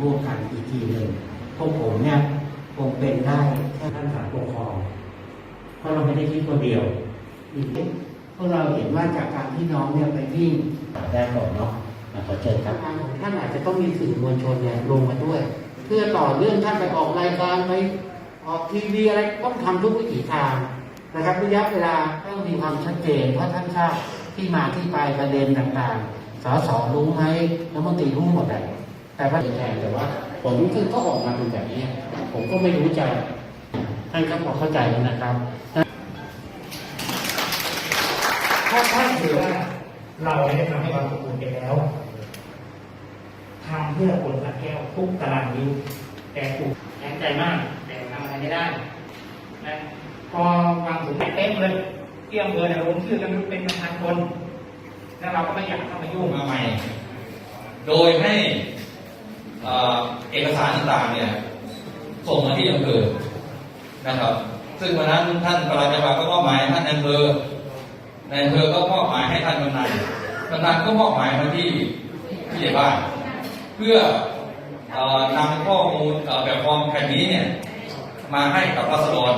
ร่วมกันอีกทีหนึ่งพวกผมเนี่ยคงเป็นได้แค่ท่านศาลปกครองเพราะเราไม่ได้คิดคนเดียวอีกนิดพวกเราเห็นว่าจากการที่น้องเนี่ยไปวิ่งได้ก่อนเนาะอะขอเชิญครับท่านอาจจะต้องมีสื่อมวลชนเนี่ยลงมาด้วย เพื่อต่อเรื่องท่านไปออกรายการไปออกทีวีอะไรต้องทำทุกวิถีทางนะครับระยะเวลาต้องมีความชัดเจนว่าท่านทราบที่มาที่ไปประเด็นต่างๆสสรู้ไหมรัฐมนตรีรู้หมดเลย แต่ว่าแทนแต่ว่าผลคือก็ออกมาเป็นแบบนี้ ผมก็ไม่รู้จะท่านก็พอเข้าใจแล้วนะครับถ้าท่านถือว่าเราได้ทำให้ความสมบูรณ์ไปแล้วทำเพื่อคนละแก้วทุกตารางนิ้วแต่ปลูกแข็งใจมาก แต่ทำอะไรไม่ได้นะพอวางถุงไปเต็มเลยเที่ยงเบอร์เนี่ยลงชื่อกันเป็นพันคน แล้วเราก็ไม่อยากเข้ามายุ่งมาใหม่ โดยให้ เอ่อเอกสารต่างๆเนี่ยส่งมาที่อำเภอนะครับ ซึ่งวันนั้นท่านประหลัดจังหวัดก็มอบหมายท่านนายอำเภอในายอำเภอก็มอบหมายให้ท่านกำนันกำนันก็มอบหมายมาที่ที่ใหญ่บ้าน เพื่ออนำข้อมูลแบบฟอร์มแผ่นนี้เนี่ยมาให้กับรัษฎร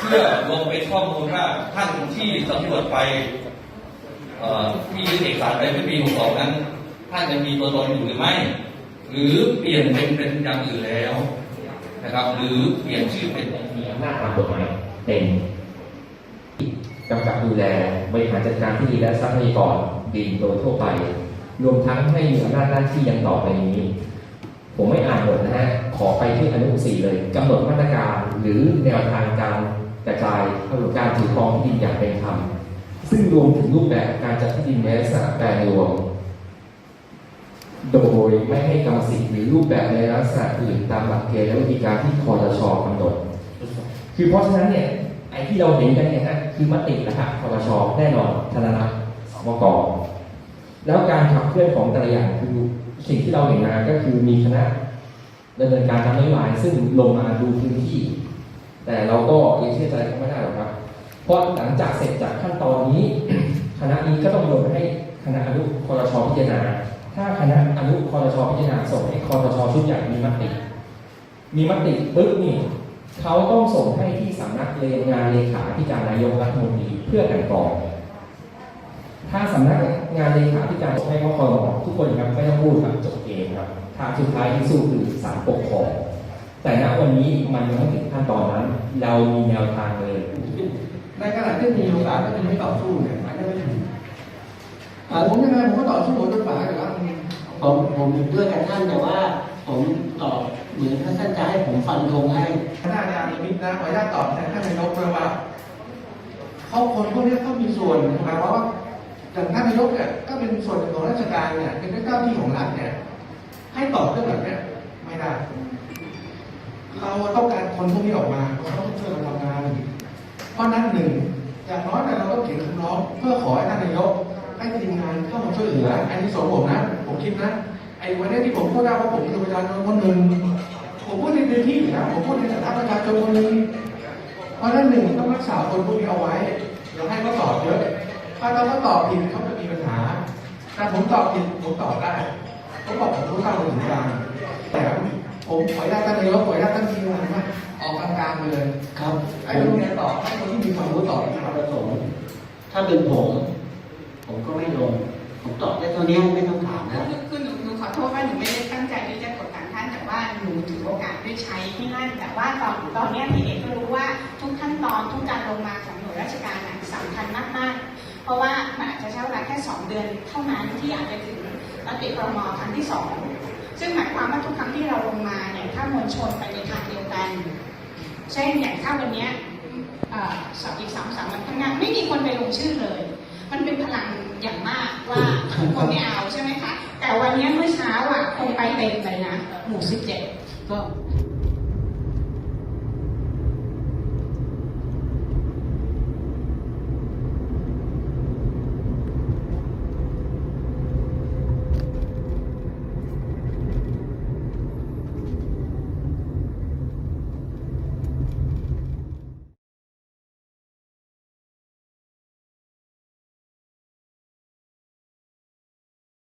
เพื่อลงเป็นข้อมูลว่าท่านที่สำรวจไปที่ยึดเอกสารไปเมื่อปี62นั้น ท่านยังมีตัวตนอยู่หรือไม่ หรือเปลี่ยนเป็นเป็นอย่างอื่นแล้วนะครับ หรือเปลี่ยนชื่อเป็นมีอำนาจตามกฎหมายเป็นกำกับดูแลบริหารจัดการที่ดีและทรัพยากรดินโดยทั่วไป รวมทั้งให้มีอำนาจหน้าที่ยังต่อไปนี้ ผมไม่อ่านหมดนะฮะขอไปที่อนุสี่เลยกำหนดมาตรการหรือแนวทางการกระจายกำหนดการถือครองที่ดินอย่างเป็นธรรมซึ่งรวมถึงรูปแบบการจัดที่ดินในลักษณะแปลรวม โดยไม่ให้กรรมสิทธิ์หรือรูปแบบในลักษณะอื่นตามหลักเกณฑ์และวิธีการที่คอรชกำหนด คือเพราะฉะนั้นเนี่ยไอ้ที่เราเห็นกันเนี่ยฮะคือมตินะครับคอรชแน่นอนธนารักษ์สมกแล้วการขับเคลื่อนของแต่ละอย่างคือสิ่งที่เราเห็นมาก็คือมีคณะดำเนินการทำนโยบายซึ่งลงมาดูพื้นที่ แต่เราก็ยังเชื่อใจเขาไม่ได้หรอกครับ เพราะหลังจากเสร็จจากขั้นตอนนี้ คณะนี้ก็ต้องลงให้คณะอนุคอรชพิจารณา ถ้าคณะอนุคอรชพิจารณาส่งให้คอรชชุดใหญ่มีมติ มีมติปึ๊บนี่เขาต้องส่งให้ที่สำนักเลงานเลขาธิการนายกรัฐมนตรีเพื่อกันกรอง ถ้าสำนักงานเลขาธิการให้เขาคอรมทุกคนครับไม่ต้องพูดครับจบเกมครับทางสุดท้ายที่สู้คือศาลปกครองแต่ณวันนี้มันยังไม่ถึงขั้นตอนนั้น เรามีแนวทางเลยในขณะที่มีโอกาสก็จะไม่ต่อสู้เนี่ยมันก็ไม่ถึง อ่าผมยังไงผมก็ต่อสู้จนป่าอยู่แล้วผมผมเห็นด้วยกับท่านแต่ว่า ผมตอบเหมือนถ้าท่านจะให้ผมฟันธงให้คณะงานมิตรนะขออนุญาตตอบแทนท่านนายกเลยว่าเขาคนพวกนี้เขามีส่วนหมายความว่าอย่างท่านนายกเนี่ยก็เป็นส่วนหนึ่งของราชการเนี่ยเป็นเจ้าที่ของรัฐเนี่ย ให้ตอบเรื่องแบบเนี้ยไม่ได้ เราต้องการคนพวกนี้ออกมาเพราะเขาต้องช่วยกันทำงานเพราะนั้นหนึ่งอย่างน้อยเนี่ยเราต้องเขียนคำร้องเพื่อขอให้ท่านนายกให้ ทีมงานเข้ามาช่วยเหลืออันนี้สมผมนะ ผมคิดนะ ไอ้วันนี้ที่ผมพูดได้เพราะผมคือประชาชนคนหนึ่งผมพูดในพื้นที่นะผมพูดในฐานะประชาชนคนหนึ่งเพราะฉะนั้นหนึ่งต้องรักษาคนพวกนี้เอาไว้อย่าให้เขาตอบเยอะ ถ้าเราเขาตอบผิดเขาจะมีปัญหาถ้าผมตอบผิดผมตอบได้เขาบอกผมรู้เท่าถึงกลางแต่ผมขออนุญาตท่านนายกขออนุญาตท่านทีมงานว่าออกกลางๆไปเลย ครับ ไอ้ตรงเนี้ยตอบให้คนที่มีความรู้ตอบที่คครัรับบประสงค์ถ้าเป็นผม ผมก็ไม่ลง ผมตอบได้เท่านี้ไม่ต้องถามแล้วคือคือหนูหนูขอโทษว่าหนูไม่ได้ตั้งใจที่จะกดดันท่านแต่ว่าหนูถือโอกาสได้ใช้ที่นั่นแต่ว่าตอนตอนนี้พี่เอกก็รู้ว่าทุกขั้นตอนทุกการลงมาของหน่วยราชการน่ะสำคัญมากๆ เพราะว่ามันอาจจะใช้เวลาแค่สองเดือนเท่านั้นที่อาจจะถึงมติครมครั้งที่สองซึ่งหมายความว่าทุกครั้งที่เราลงมาเนี่ยถ้ามวลชนไปในทางเดียวกัน เช่นอย่างถ้าวันนี้อ่อสอบอีกสามสามวันข้างหน้าไม่มีคนไปลงชื่อเลย มันเป็นพลังอย่างมาก คนไม่เอาใช่ไหมคะ แต่วันนี้เมื่อเช้าอะคงไปเต็มเลยนะ หมู่สิบเจ็ดก็